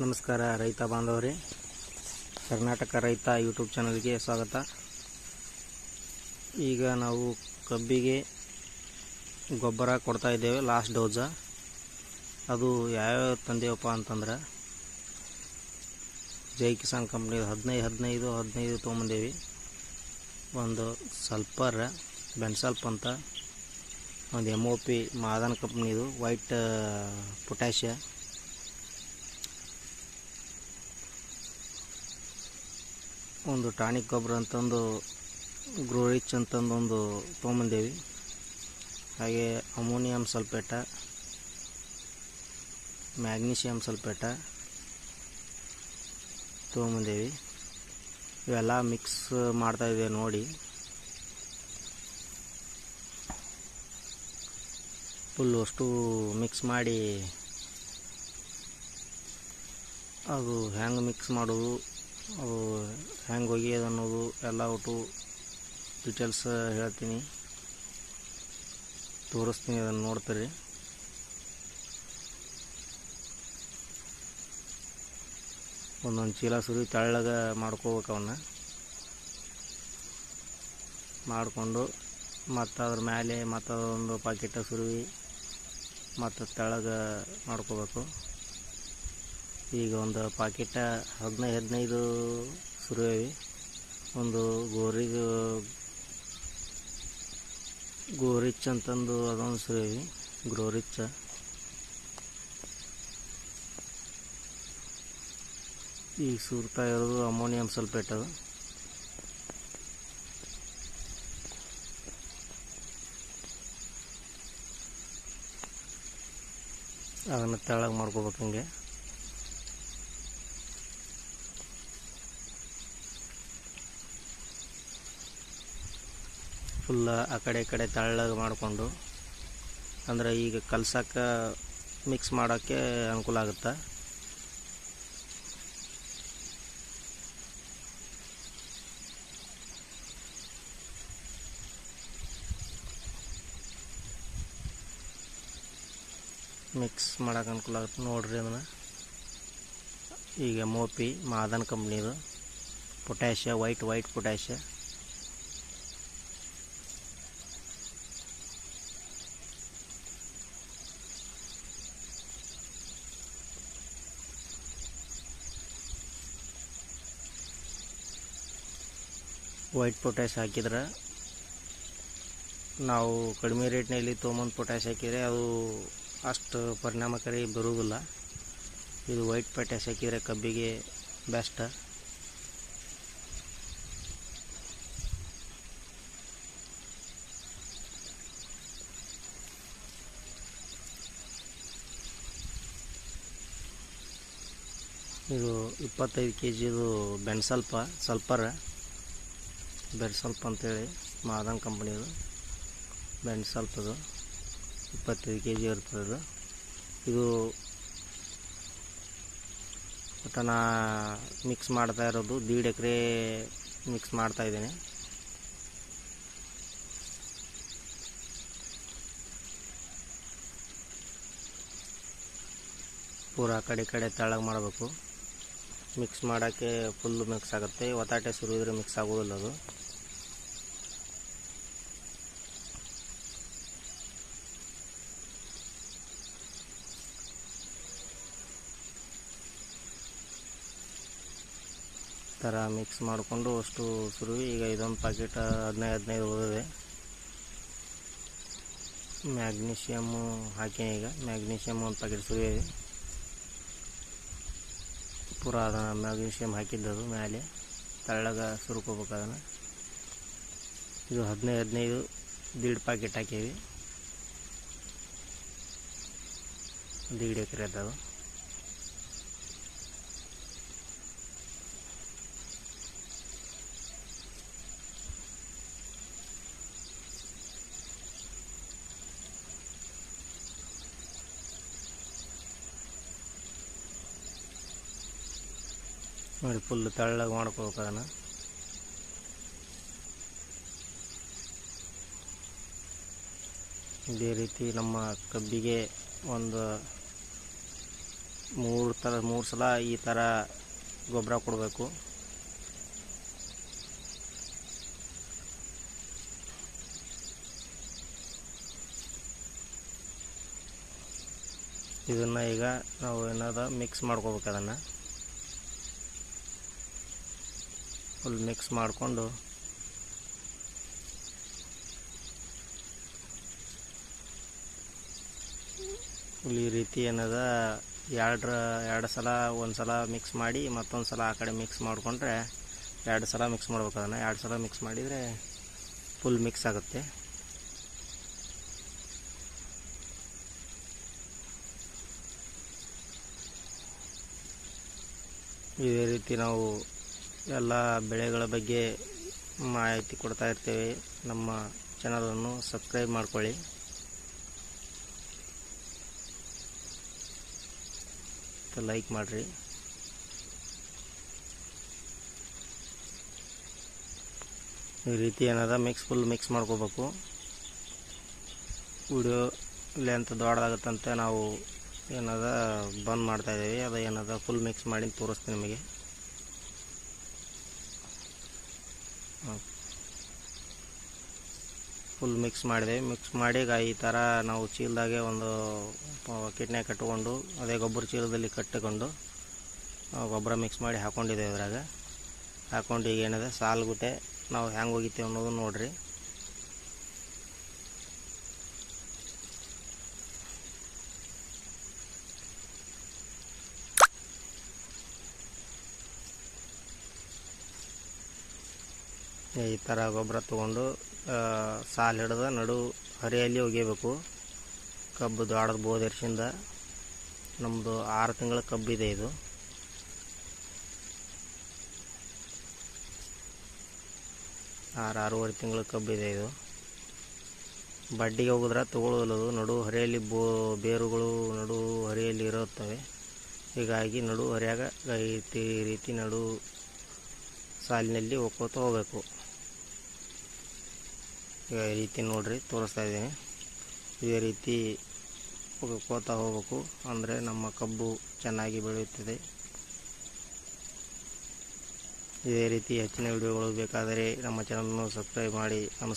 ನಮಸ್ಕಾರ ರೈತ ಬಾಂಧವರೇ. ಕರ್ನಾಟಕ ರೈತ ಯೂಟ್ಯೂಬ್ ಚಾನಲ್ಗೆ ಸ್ವಾಗತ. ಈಗ ನಾವು ಕಬ್ಬಿಗೆ ಗೊಬ್ಬರ ಕೊಡ್ತಾ ಇದ್ದೇವೆ ಲಾಸ್ಟ್ ಡೋಸ ಅದು ಯಾವ್ಯಾವ ತಂದೇವಪ್ಪ ಅಂತಂದ್ರೆ, ಜೈ ಕಿಸಾನ್ ಕಂಪ್ನಿ ಹದಿನೈದು ಹದಿನೈದು ಹದಿನೈದು ತೊಗೊಂಬಂದೇವಿ. ಒಂದು ಸಲ್ಪರ್ ಬೆನ್ಸಲ್ಪ್ ಅಂತ. ಒಂದು ಎಂ ಒ ಪಿ ಮಾದನ್ ಕಂಪ್ನಿದು ವೈಟ್ ಪೊಟ್ಯಾಷಿಯ ಒಂದು ಟಾನಿಕ್ ಗೊಬ್ಬರ ಅಂತಂದು ಗ್ರೋರಿಚ್ ಅಂತಂದು ಒಂದು ತೊಗೊಂಬಂದೇವಿ. ಹಾಗೆ ಅಮೋನಿಯಂ ಸಲ್ಪೇಟ ಮ್ಯಾಗ್ನೀಷಿಯಂ ಸಲ್ಪೇಟ ತೊಗೊಂಬಂದೇವಿ. ಇವೆಲ್ಲ ಮಿಕ್ಸ್ ಮಾಡ್ತಾ ಇದೆ ನೋಡಿ. ಫುಲ್ಲು ಅಷ್ಟು ಮಿಕ್ಸ್ ಮಾಡಿ, ಅದು ಹೆಂಗೆ ಮಿಕ್ಸ್ ಮಾಡೋದು ಅದು ಹೆಂಗೆ ಒಗೆಯೋದು ಅನ್ನೋದು ಎಲ್ಲ ಒಟ್ಟು ಡೀಟೇಲ್ಸ್ ಹೇಳ್ತೀನಿ. ತೋರಿಸ್ತೀನಿ, ಅದನ್ನು ನೋಡ್ತೀರಿ. ಒಂದೊಂದು ಚೀಲ ಸುರಿ ತೆಳ್ಳಗ ಮಾಡ್ಕೋಬೇಕು ಅವನ್ನ ಮಾಡಿಕೊಂಡು ಮತ್ತು ಅದ್ರ ಮೇಲೆ ಮತ್ತು ಅದೊಂದು ಪಾಕೆಟ್ ಸುರುವಿ ಮತ್ತು ತೆಳಗ ಮಾಡ್ಕೋಬೇಕು. ಈಗ ಒಂದು ಪಾಕೆಟ ಹದಿನೈದು ಹದಿನೈದು ಸುರುವಿ ಒಂದು ಗೋರಿಗೆ, ಗೋರಿಚ್ ಅಂತಂದು ಅದೊಂದು ಸುರುವಿ ಗ್ರೋರಿಚ್ಚ ಈಗ ಸುರ್ತಾ ಇರೋದು ಅಮೋನಿಯಂ ಸಲ್ಫೇಟ್ ಅದು. ಅದನ್ನು ತೆಳಗೆ ಮಾಡ್ಕೋಬೇಕು ಫುಲ್ಲ ಆ ಕಡೆ ಈ ಕಡೆ ತಳ್ಳಗೆ ಮಾಡಿಕೊಂಡು, ಅಂದರೆ ಈಗ ಕಲ್ಸಕ್ಕೆ ಮಿಕ್ಸ್ ಮಾಡೋಕ್ಕೆ ಅನುಕೂಲ ಆಗುತ್ತೆ? ಮಿಕ್ಸ್ ಮಾಡೋಕೆ ಅನುಕೂಲ ಆಗುತ್ತೆ ನೋಡ್ರಿ ಅದನ್ನು. ಈಗ ಮೋಪಿ ಮಾದನ್ ಕಂಪ್ನಿದು ಪೊಟ್ಯಾಷಿಯ ವೈಟ್ ವೈಟ್ ಪೊಟ್ಯಾಷಿಯ ವೈಟ್ ಪೊಟ್ಯಾಶ್ ಹಾಕಿದ್ರೆ ನಾವು ಕಡಿಮೆ ರೇಟ್ನಲ್ಲಿ ತೊಗೊಂಬಂದು ಪೊಟ್ಯಾಶ್ ಹಾಕಿದರೆ ಅದು ಅಷ್ಟು ಪರಿಣಾಮಕಾರಿ ಬರುವುದಿಲ್ಲ. ಇದು ವೈಟ್ ಪೊಟ್ಯಾಶ್ ಹಾಕಿದರೆ ಕಬ್ಬಿಗೆ ಬೆಸ್ಟ್ ಇದು ಇಪ್ಪತ್ತೈದು ಕೆ ಜಿದು ಬೆಣ್ಸಲ್ಪ ಸಲ್ಪರ್. ಬೆನ್ಸಲ್ಪ ಅಂತೇಳಿ, ಮಾದನ್ ಕಂಪ್ನಿದು ಸ್ವಲ್ಪದು ಇಪ್ಪತ್ತೈದು ಕೆ ಜಿ ಇರ್ತದೆ ಇದು ಇದು ಒಟ್ಟು ನಾ ಮಿಕ್ಸ್ ಮಾಡ್ತಾ ಇರೋದು. ದೀಡ್ ಎಕರೆ ಮಿಕ್ಸ್ ಮಾಡ್ತಾ ಇದ್ದೀನಿ. ಪೂರ ಕಡೆ ಕಡೆ ತೆಳ್ಳಗೆ ಮಾಡಬೇಕು. ಮಿಕ್ಸ್ ಮಾಡೋಕ್ಕೆ ಫುಲ್ಲು ಮಿಕ್ಸ್ ಆಗುತ್ತೆ. ಒತ್ತಾಟೆ ಸುರಿದ್ರೆ ಮಿಕ್ಸ್ ಆಗೋದಿಲ್ಲ ಅದು. ಥರ ಮಿಕ್ಸ್ ಮಾಡಿಕೊಂಡು ಅಷ್ಟು ಸುರುವಿ ಈಗ ಇದೊಂದು ಪ್ಯಾಕೆಟ್ ಹದಿನೈದು ಹದಿನೈದು ಓದಿದೆ ಮ್ಯಾಗ್ನೀಷಿಯಮ್ಮು ಹಾಕಿ ಈಗ. ಮ್ಯಾಗ್ನೀಷಿಯಮ್ ಒಂದು ಪ್ಯಾಕೆಟ್ ಸುರಿವಿ ಪೂರ ಅದನ್ನು ಮ್ಯಾಗ್ನೀಷಿಯಮ್ ಹಾಕಿದ್ದದು ಮೇಲೆ ತಳ್ಳಗ ಸುರ್ಕೋಬೇಕು ಅದನ್ನು. ಇದು ಹದಿನೈದು ಹದಿನೈದು ದೀಡ್ ಪ್ಯಾಕೆಟ್ ಹಾಕೀವಿ ದೀಡ್ ಎಕರೆ ಅದಾವೆ ನೋಡಿ ಫುಲ್ ತೆಳ್ಳಗೆ ಮಾಡ್ಕೋಬೇಕು ಅದನ್ನು. ಇದೇ ರೀತಿ ನಮ್ಮ ಕಬ್ಬಿಗೆ ಒಂದು ಮೂರು ಥರ ಮೂರು ಸಲ ಈ ಥರ ಗೊಬ್ಬರ ಕೊಡಬೇಕು. ಇದನ್ನು ಈಗ ನಾವು ಏನಾದ ಮಿಕ್ಸ್ ಮಾಡ್ಕೋಬೇಕು ಅದನ್ನು. ಫುಲ್ ಮಿಕ್ಸ್ ಮಾಡಿಕೊಂಡು ಈ ರೀತಿ ಏನದ ಎರಡರ ಎರಡು ಸಲ, ಒಂದು ಸಲ ಮಿಕ್ಸ್ ಮಾಡಿ ಮತ್ತೊಂದು ಸಲ ಆ ಕಡೆ ಮಿಕ್ಸ್ ಮಾಡಿಕೊಂಡ್ರೆ ಎರಡು ಸಲ ಮಿಕ್ಸ್ ಮಾಡ್ಬೇಕು ಅದನ್ನು. ಎರಡು ಸಲ ಮಿಕ್ಸ್ ಮಾಡಿದರೆ ಫುಲ್ ಮಿಕ್ಸ್ ಆಗುತ್ತೆ. ಇದೇ ರೀತಿ ನಾವು ಎಲ್ಲ ಬೆಳೆಗಳ ಬಗ್ಗೆ ಮಾಹಿತಿ ಕೊಡ್ತಾ ಇರ್ತೇವೆ. ನಮ್ಮ ಚಾನಲನ್ನು ಸಬ್ಸ್ಕ್ರೈಬ್ ಮಾಡ್ಕೊಳ್ಳಿ. ಲೈಕ್ ಮಾಡಿರಿ. ಈ ರೀತಿ ಏನದ ಮಿಕ್ಸ್ ಫುಲ್ ಮಿಕ್ಸ್ ಮಾಡ್ಕೋಬೇಕು. ವಿಡಿಯೋ ಲೆಂತ್ ದೊಡ್ಡದಾಗತ್ತಂತೆ ನಾವು ಏನದ ಬಂದ್ ಮಾಡ್ತಾ ಇದ್ದೀವಿ. ಅದು ಏನದ ಫುಲ್ ಮಿಕ್ಸ್ ಮಾಡಿ ತೋರಿಸ್ತೀನಿ ನಿಮಗೆ. ಫುಲ್ ಮಿಕ್ಸ್ ಮಾಡಿದೆ. ಮಿಕ್ಸ್ ಮಾಡಿ ಈ ಥರ ನಾವು ಚೀಲದಾಗೆ ಒಂದು ಕಿಡ್ನೆ ಕಟ್ಟಿಕೊಂಡು ಅದೇ ಗೊಬ್ಬರ ಚೀಲದಲ್ಲಿ ಕಟ್ಟಿಕೊಂಡು ಗೊಬ್ಬರ ಮಿಕ್ಸ್ ಮಾಡಿ ಹಾಕ್ಕೊಂಡಿದ್ದೇವೆ ಇದ್ರಾಗ. ಹಾಕ್ಕೊಂಡು ಈಗ ಏನಿದೆ ಸಾಲ್ಗುಟ್ಟೆ ನಾವು ಹೆಂಗೆ ಹೋಗಿತ್ತೇವೆ ಅನ್ನೋದು ನೋಡ್ರಿ. ಈ ಥರ ಗೊಬ್ಬರ ತೊಗೊಂಡು ಸಾಲು ಹಿಡ್ದು ನಡು ಹರಿಯಲ್ಲಿ ಒಗಿಬೇಕು ಕಬ್ಬು ದಾಡದ ಬೋದರ್ಸಿಂದ ನಮ್ಮದು ಆರು ತಿಂಗಳ ಕಬ್ಬಿದೆ ಇದು ಆರು, ಆರೂವರೆ ತಿಂಗಳ ಕಬ್ಬಿದೆ ಇದು ಬಡ್ಡಿಗೆ ಹೋಗಿದ್ರೆ ತಗೊಳ್ಳೋದಿಲ್ಲ ಅದು ನಡು ಹರಿಯಲ್ಲಿ ಬೋ, ಬೇರುಗಳು ನಡು ಹರಿಯಲ್ಲಿ ಇರುತ್ತವೆ. ಹೀಗಾಗಿ ನಡು ಹರಿಯಾಗ ಈ ರೀತಿ ನಡು ಸಾಲಿನಲ್ಲಿ ಒಕ್ಕೋತ ಹೋಗ್ಬೇಕು. ಈ ರೀತಿ ನೋಡ್ರಿ, ತೋರಿಸ್ತಾ ಇದ್ದೀನಿ. ಇದೇ ರೀತಿ ಹೋಗ್ಕೋತಾ ಹೋಗಬೇಕು. ಅಂದರೆ ನಮ್ಮ ಕಬ್ಬು ಚೆನ್ನಾಗಿ ಬೆಳೆಯುತ್ತದೆ. ಇದೇ ರೀತಿ ಹೆಚ್ಚಿನ ವಿಡಿಯೋಗಳು ಬೇಕಾದರೆ ನಮ್ಮ ಚಾನಲನ್ನು ಸಬ್ಸ್ಕ್ರೈಬ್ ಮಾಡಿ. ನಮಸ್ಕಾರ.